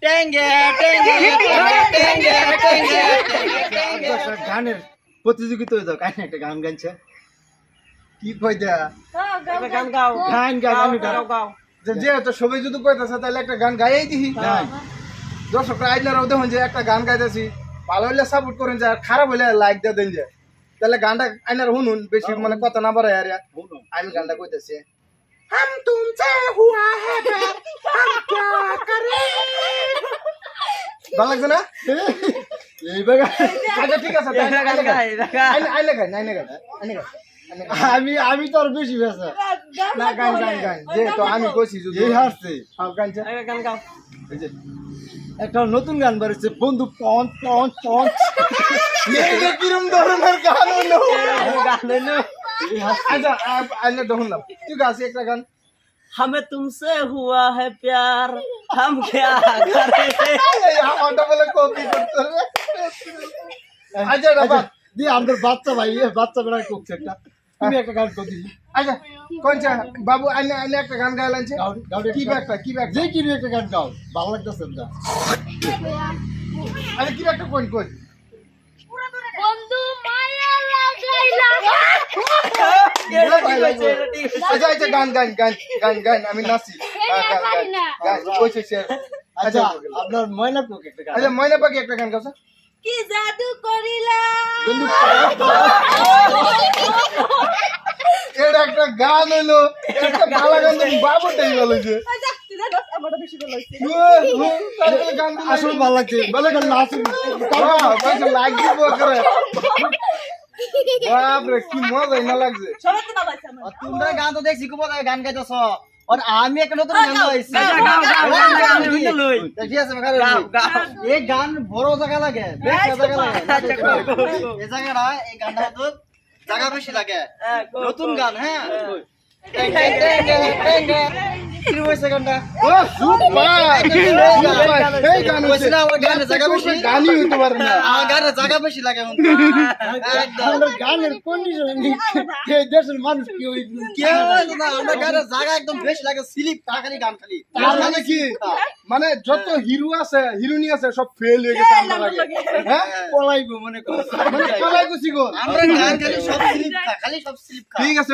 গানের প্রতিযোগিতা হয়ে যাও কাহিনী একটা গান গাইছে কি কই দেয়া একটা গান গাও গান গান আমি গান গাও গাও যে যেহেতু সবাই যদি কইতাছে তাহলে একটা গান গাইয়াই দিহি গান দর্শকরা আইনারাও দেখুন যে একটা গান গাইতেছি ভালো হইলে সাপোর্ট করেন যে আর খারাপ হইলে লাইক দিয়ে দেন যে তাহলে গানটা আইনার শুনুন বেশি মানে কথা না বাড়ায় আর আমি গানটা কইতেছি हम तुमसे हुआ है प्यार हम क्या करें ভালো লাগছে না? আমি আমি তোর বেশি না গান গান আমি একটা নতুন গান বেরোচ্ছে। বন্ধু পঞ্চ পঞ্চ পঞ্চ কিরম ধরনের গান আচ্ছা আইলে দেখুন না। তুই গাছি একটা গান। হামে তুমসে হুয়া হ্যায় প্যার। हम क्या करें এই আমারটা বলে কপি করতে হবে আচ্ছা এটা বাদ। দি আমাদের বাচ্চা ভাই এ বাচ্চা বেড়ায় করছে একটা তুমি একটা গান করে দিবি আচ্ছা কোনটা বাবু আইনে আইনে একটা গান গাইলানছে গাও গাও কি ব্যাগটা কি ব্যাগ যে কিনে একটা গান গাও ভালো লাগতেছে না আরে কি ব্যাগটা কোন কোন বন্ধু মায়া লাগাইলা এটা ঠিক আছে এটা ঠিক আছে আচ্ছা আচ্ছা গান গান গান গান গান আমি নাচি সে আচ্ছা আচ্ছা আপনার ময়না কোক একটা গান আচ্ছা ময়না পাখি একটা গান গাছ কি জাদু করিলা এটা একটা গান হলো একটা ভালো গান তুমি বাবুটাই বলেছে গান আসল ভালো লাগছে ভালো গান নাচ লাইক করে। বাপরে কি মজা না লাগছে। তোমরা গান তো দেখছি খুব গান গাইতেছ। আর আমি একটা নতুন গান গাইছি ঠিক আছে এই গান বড় জায়গা লাগে বেশ জায়গা লাগে এই জায়গাটা এই গানটা তো জায়গা বেশি লাগে নতুন গান হ্যাঁ কি হয়েছে গানটা ও সুপার এই গান হচ্ছে। না ওই গানের জায়গা বেশি? গানই হইতে পারে না। আমার গানের জায়গা বেশি লাগে একদম। গানের কন্ডিশন এই দেশের মানুষ কি ওই কেউ না আমার গানের জায়গা একদম বেশি লাগে স্লিপ খালি গান খালি তার মানে কি? মানে যত হিরো আছে হিরোইনি আছে সব ফেল হয়ে গেছে আমরা লাগে হ্যাঁ? পলাইবো মনে করো। মানে গুছি গো? আমরা গান খালি সব স্লিপ খা খালি সব স্লিপ খা। ঠিক আছে